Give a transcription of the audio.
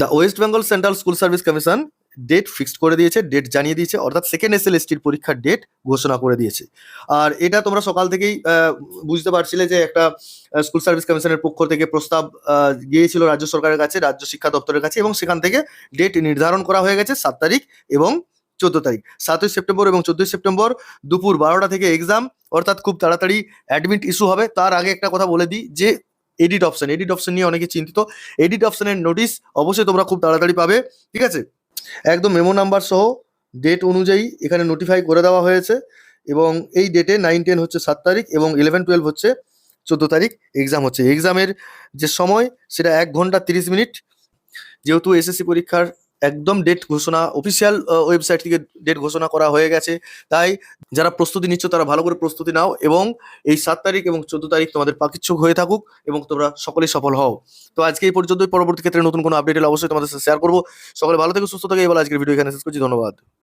The West Bengal central school service commission date fixed করে দিয়েছে date জানিয়ে দিয়েছে, অর্থাৎ সেকেন্ড এস এল পরীক্ষার ডেট ঘোষণা করে দিয়েছে। আর এটা তোমরা সকাল থেকেই বুঝতে পারছিলে যে একটা স্কুল সার্ভিস কমিশনের পক্ষ থেকে প্রস্তাব গিয়েছিল রাজ্য সরকারের কাছে, রাজ্য শিক্ষা দপ্তরের কাছে এবং সেখান থেকে ডেট নির্ধারণ করা হয়ে গেছে সাত তারিখ এবং চোদ্দ তারিখ। সাতই সেপ্টেম্বর এবং চোদ্দই সেপ্টেম্বর দুপুর বারোটা থেকে এক্সাম অর্থাৎ খুব তাড়াতাড়ি অ্যাডমিট ইস্যু হবে। তার আগে একটা কথা বলে দিই যে এডিট অপশন এডিট অপশন নিয়ে অনেকে চিন্তিত। এডিট অপশনের নোটিস অবশ্যই তোমরা খুব তাড়াতাড়ি পাবে, ঠিক আছে? একদম মেমো নাম্বার সহ ডেট অনুযায়ী এখানে নোটিফাই করে দেওয়া হয়েছে এবং এই ডেটে নাইন টেন হচ্ছে সাত তারিখ এবং ইলেভেন টুয়েলভ হচ্ছে চোদ্দ তারিখ এক্সাম হচ্ছে। এক্সামের যে সময় সেটা এক ঘণ্টা তিরিশ মিনিট। যেহেতু এসএসসি পরীক্ষার একদম ডেট ঘোষণা অফিসিয়াল ওয়েবসাইট থেকে ডেট ঘোষণা করা হয়ে গেছে। তাই যারা প্রস্তুতি নিচ্ছ, তারা ভালো করে প্রস্তুতি নাও এবং এই সাত তারিখ এবং চোদ্দ তারিখ তোমাদের পাকিচ্ছুক হয়ে থাকুক এবং তোমরা সকলেই সফল হও। তো আজকে এই পর্যন্তই। পরবর্তী ক্ষেত্রে নতুন কোনো আপডেট হলে অবশ্যই তোমাদের সাথে শেয়ার করব। সকলে ভালো থেকে, সুস্থ থাকে। এবার আজকের ভিডিও এখানে শেষ করছি। ধন্যবাদ।